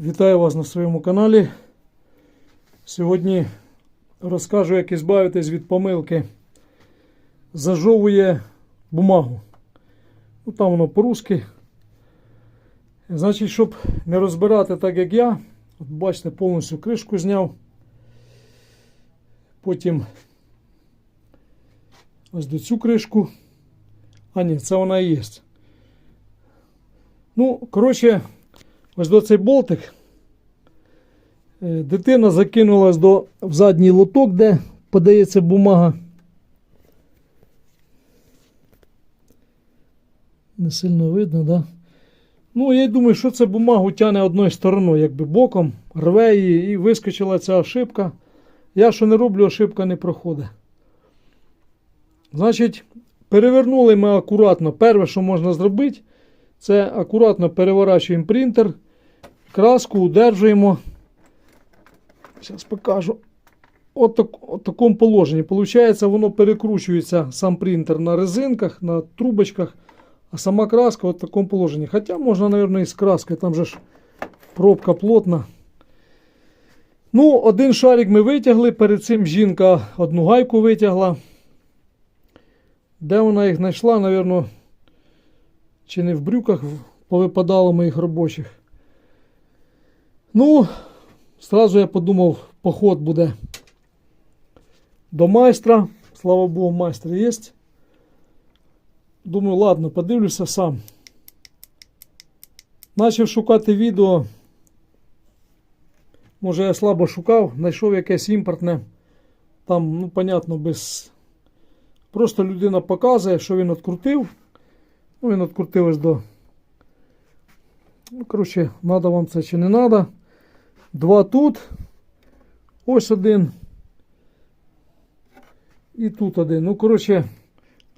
Вітаю вас на своєму каналі. Сьогодні розкажу, як збавитись від помилки. Зажовує бумагу. Ну, там воно по-русски. Значить, щоб не розбирати так, як я, от бачите, повністю кришку зняв. Потім ось до цю кришку. А ні, це вона і є. Ну, коротше, ось до цей болтик. Е, Дитина закинулась до, в задній лоток, де подається бумага. Не сильно видно, да? Ну, я думаю, що це бумагу тягне одною стороною, якби боком, рве її і вискочила ця ошибка. Я що не роблю, ошибка не проходить. Значить, перевернули ми акуратно. Перше, що можна зробити, це акуратно переворачуємо принтер, краску удержуємо. Зараз покажу. От, так, от такому положенні. Получається, воно перекручується сам принтер на резинках, на трубочках, а сама краска от в такому положенні. Хоча можна, мабуть, і з краскою, там же ж пробка плотна. Ну, один шарик ми витягли, перед цим жінка одну гайку витягла. Де вона їх знайшла, мабуть, чи не в брюках повипадало моїх робочих. Ну, Сразу я подумав, поход буде до майстра. Слава Богу, майстер є. Думаю, ладно, подивлюся сам. Начав шукати відео. Може я слабо шукав, знайшов якесь імпортне. Там, ну, понятно, без. Просто людина показує, що він відкрутив. Ну, він відкрутив ось до. Ну, коротше, треба вам це чи не треба. Два тут. Ось один. І тут один. Ну, коротше,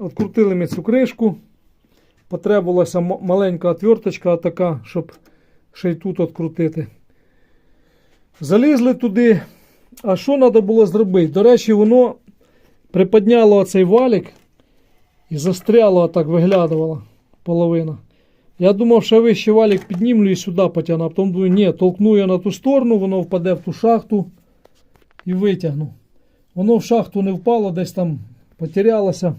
відкрутили ми цю кришку. Потребувалася маленька отверточка така, щоб ще й тут відкрутити. Залізли туди. А що треба було зробити? До речі, воно приподняло оцей валік і застряло, так виглядувала половина. Я думав, що вище валік піднімлю і сюди потягну. А потім думаю, ні, толкну я на ту сторону, воно впаде в ту шахту і витягну. Воно в шахту не впало, десь там потерялося.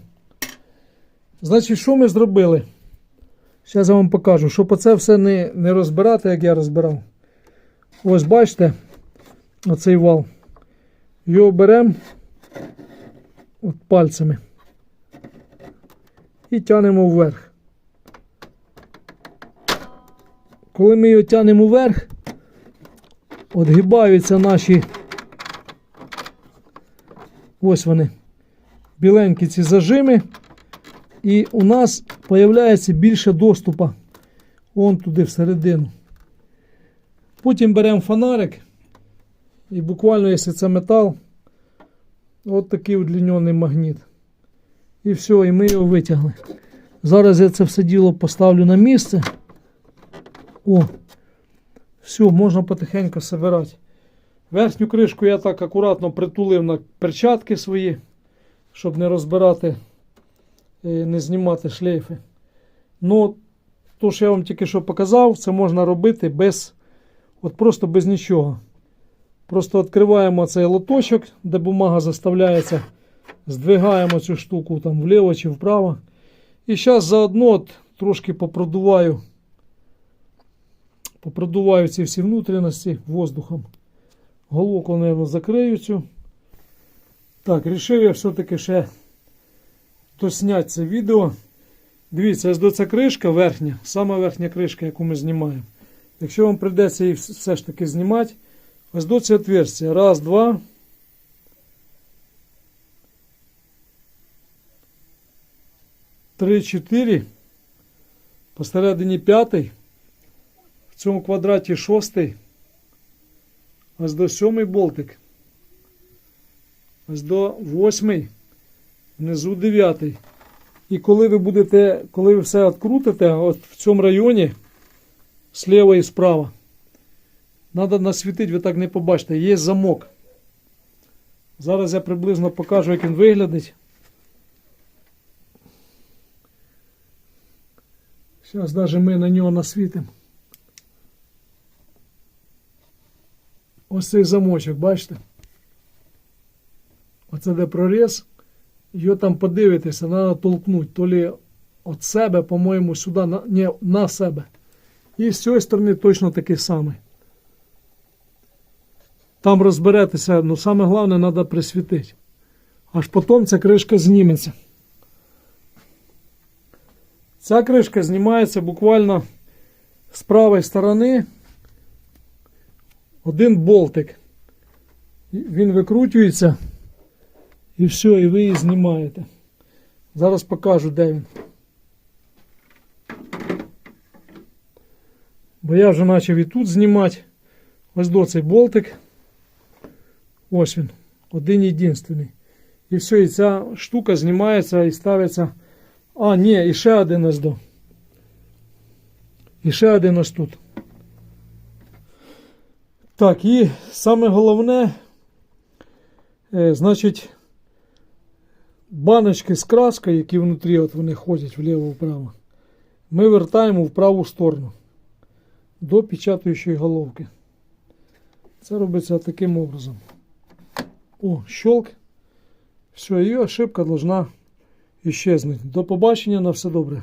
Значить, що ми зробили? Зараз я вам покажу, щоб оце все не, не розбирати, як я розбирав. Ось бачите, оцей вал. Його беремо пальцями і тянемо вверх. Коли ми його тянемо вверх, отгибаються наші ось вони, біленькі ці зажими, і у нас з'являється більше доступу вон туди всередину. Потім беремо фонарик, і буквально, якщо це метал, от такий удлінений магніт. І все, і ми його витягли. Зараз я це все діло поставлю на місце. О, все, можна потихеньку собирати. Верхню кришку я так акуратно притулив на перчатки свої, щоб не розбирати, е, не знімати шлейфи. Ну, то, що я вам тільки що показав, це можна робити без, от просто без нічого. Просто відкриваємо цей лоточок, де бумага заставляється, здвигаємо цю штуку там вліво чи вправо. І зараз заодно трошки попродуваю попродуваю ці всі внутрішності воздухом. Головку, мабуть, закрию цю. Так, рішив я все-таки ще досняти це відео. Дивіться, ось ця кришка верхня, сама верхня кришка, яку ми знімаємо. Якщо вам прийдеться її все ж таки знімати, ось до ці отверстия. Раз, два. Три, чотири. Посередині п'ятий. Цьому квадраті шостий. Ось до сьомий болтик. Ось до восьмий. Внизу дев'ятий. І коли ви будете, коли ви все відкрутите, от в цьому районі, слева і справа, треба насвітити, ви так не побачите, є замок. Зараз я приблизно покажу, як він виглядить. Зараз навіть ми на нього насвітимо. Ось цей замочок, бачите? Оце де проріз. Його там подивитися, треба толкнути. То лі від себе, по-моєму, сюди, на, ні, на себе. І з цієї сторони точно такий самий. Там розберетеся, але саме головне треба присвітити. Аж потім ця кришка зніметься. Ця кришка знімається буквально з правої сторони. Один болтик. Він викручується. І все, і ви її знімаєте. Зараз покажу, де він. Бо я вже почав і тут знімати. Ось до цей болтик. Ось він. Один єдинственний. І все, і ця штука знімається і ставиться. А, ні, і ще один ось до. І ще один ось тут. Так, і саме головне, е, значить, баночки з краскою, які внутрі от вони ходять вліво-вправо, ми вертаємо в праву сторону до печатаючої головки. Це робиться таким образом. О, щелк. Все, і ошибка должна исчезнуть. До побачення, на все добре.